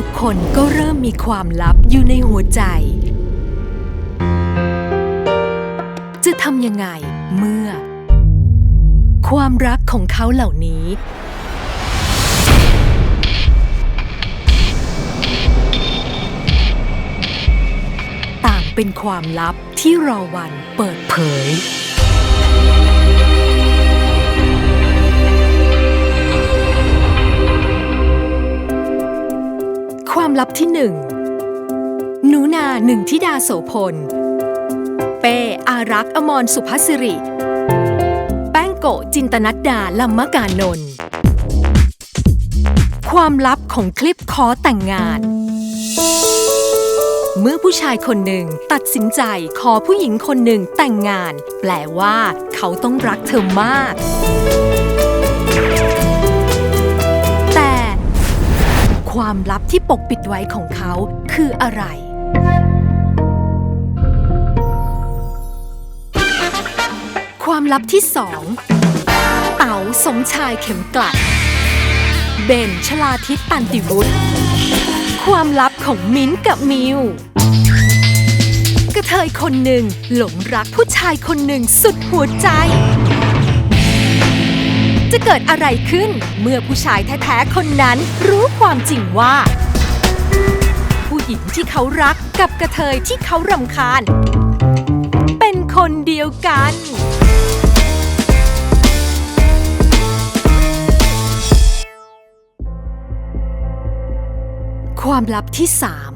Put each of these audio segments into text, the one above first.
ทุกคนก็เริ่มมีความลับอยู่ในหัวใจ จะทำยังไงเมื่อ ความรักของเขาเหล่านี้ ต่างเป็นความลับที่รอวันเปิดเผย ความลับที่หนึ่งหนูนาหนึ่งธิดาโสพล เป้อารักษ์อมรสุภสิริ แป้งโกจินตนัดดาลัมมกานนท์ความลับของคลิปขอแต่งงาน เมื่อผู้ชายคนหนึ่งตัดสินใจขอผู้หญิงคนหนึ่งแต่งงาน แปลว่า เขาต้องรักเธอมาก ความลับที่ปกปิดไว้ของเขาคืออะไร ความลับที่สองเต๋าสมชายเข็มกลัด เบนชลาทิศตันติวุฒิความลับของมิ้นกับมิวกระเทยคนหนึ่งหลงรักผู้ชายคนหนึ่งสุดหัวใจ จะเกิดอะไรขึ้นเมื่อผู้ชายแท้ๆคนนั้นรู้ความจริงว่า ผู้หญิงที่เขารักกับกระเทยที่เขารำคาญ เป็นคนเดียวกันความลับที่สาม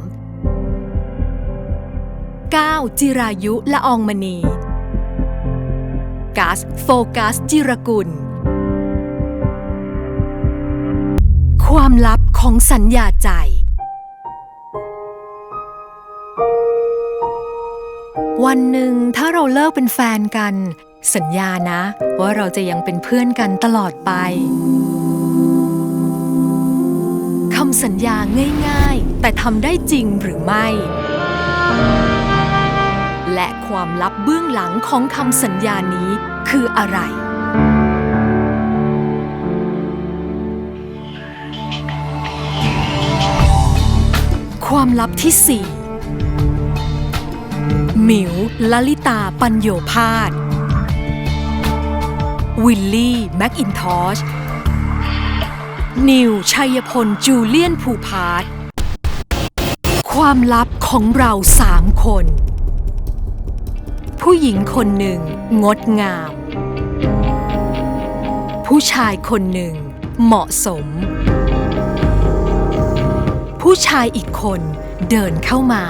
ก้าวจิรายุละอองมณีกัสโฟกัส จิรกุล ความลับของสัญญาใจ วันหนึ่งถ้าเราเลิกเป็นแฟนกัน สัญญานะ ว่าเราจะยังเป็นเพื่อนกันตลอดไปคำสัญญาง่ายๆ แต่ทำได้จริงหรือไม่ และความลับเบื้องหลังของคำสัญญานี้คืออะไร ความลับที่สี่หมิวลลิตาปัญโยพาสวิลลี่ แม็กอินทอช นิว ชัยพล จูเลียน ภูพาร์ความลับของเราสามคน ผู้หญิงคนหนึ่ง งดงาม ผู้ชายคนหนึ่ง เหมาะสม ผู้ชายอีกคนเดินเข้ามา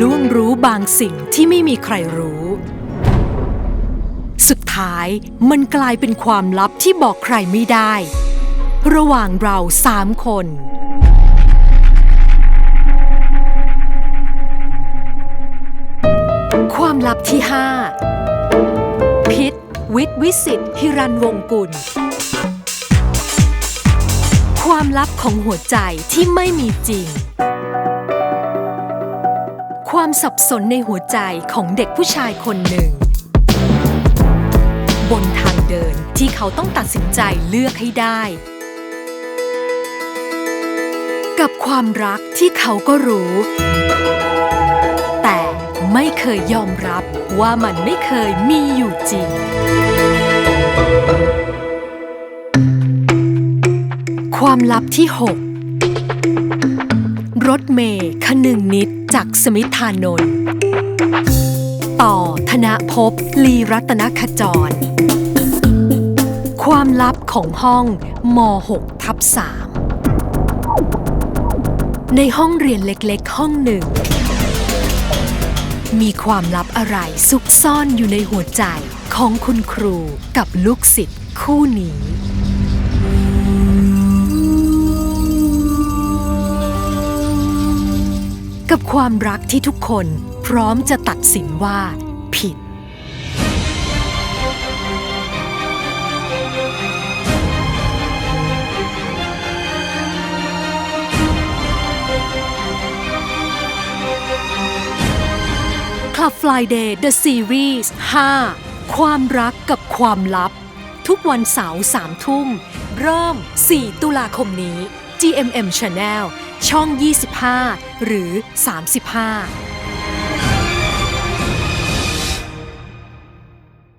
ล่วงรู้บางสิ่งที่ไม่มีใครรู้ สุดท้ายมันกลายเป็นความลับที่บอกใครไม่ได้ ระหว่างเราสามคน ความลับที่ห้าพิษวิทย์วิสิตฮิรันวงกุล ความลับของหัวใจที่ไม่มีจริง ความสับสนในหัวใจของเด็กผู้ชายคนหนึ่ง บนทางเดินที่เขาต้องตัดสินใจเลือกให้ได้ กับความรักที่เขาก็รู้ แต่ไม่เคยยอมรับว่ามันไม่เคยมีอยู่จริง ความลับที่ 6 รถเมย์คนึงนิดจากสมิธานนท์ต่อธนภพลีรัตนขจร ความลับของห้องม .6 ทับ3ในห้องเรียนเล็กๆ ห้องหนึ่ง มีความลับอะไรซุกซ่อนอยู่ในหัวใจของคุณครูกับลูกศิษย์คู่นี้ กับความรักที่ทุกคนพร้อมจะตัดสินว่า ผิด Club Friday The Series 5 ความรักกับความลับ ทุกวันเสาร์สามทุ่ม เริ่ม 4 ตุลาคมนี้ GMM Channel ช่อง 25 หรือ 35